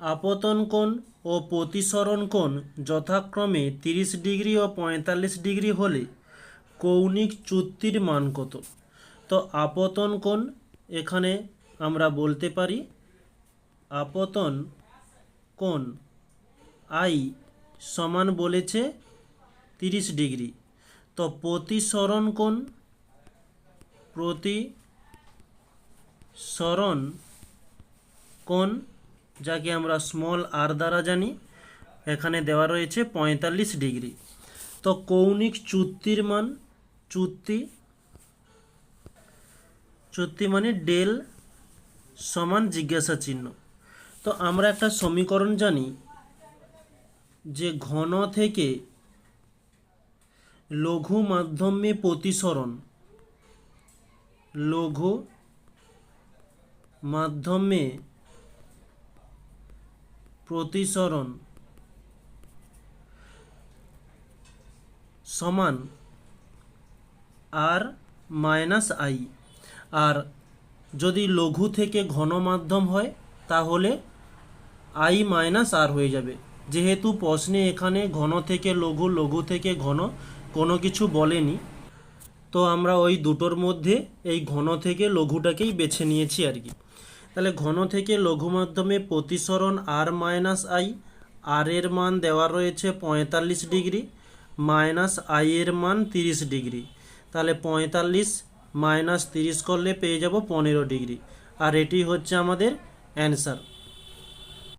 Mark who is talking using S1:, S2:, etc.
S1: আপতন কোণ ও প্রতিসরণ কোণ যথাক্রমে তিরিশ ডিগ্রি ও পঁয়তাল্লিশ ডিগ্রি হলে কৌণিক চুক্তির মান কত? তো আপতন কোণ এখানে আমরা বলতে পারি আপতন কোণ আই সমান বলেছে তিরিশ ডিগ্রি। তো প্রতিসরণ কোণ প্রতি সরণ কোণ যাকে আমরা স্মল আর দ্বারা জানি, এখানে দেওয়া রয়েছে পঁয়তাল্লিশ ডিগ্রি। তো কৌণিক চুক্তির মান, চুক্তি চুক্তি মানে ডেল সমান জিজ্ঞাসা চিহ্ন। তো আমরা একটা সমীকরণ জানি, যে ঘন থেকে লঘু মাধ্যমে প্রতিসরণ, লঘু মাধ্যমে প্রতিসরণ সমান আর মাইনাস আই। আর যদি লঘু থেকে ঘন মাধ্যম হয়, তাহলে আই মাইনাস আর হয়ে যাবে। যেহেতু প্রশ্নে এখানে ঘন থেকে লঘু লঘু থেকে ঘন কোনো কিছু বলেনি, তো আমরা ওই দুটোর মধ্যে এই ঘন থেকে লঘুটাকেই বেছে নিয়েছি আর কি। তাহলে ঘন থেকে লঘু মাধ্যমে প্রতিসরণ আর মাইনাস আই আর এর মান দেওয়া রয়েছে পঁয়তাল্লিশ ডিগ্রি মাইনাস আই এর মান তিরিশ ডিগ্রি। তাহলে পঁয়তাল্লিশ মাইনাস তিরিশ করলে পেয়ে যাব পনেরো ডিগ্রি। আর এটি হচ্ছে আমাদের অ্যান্সার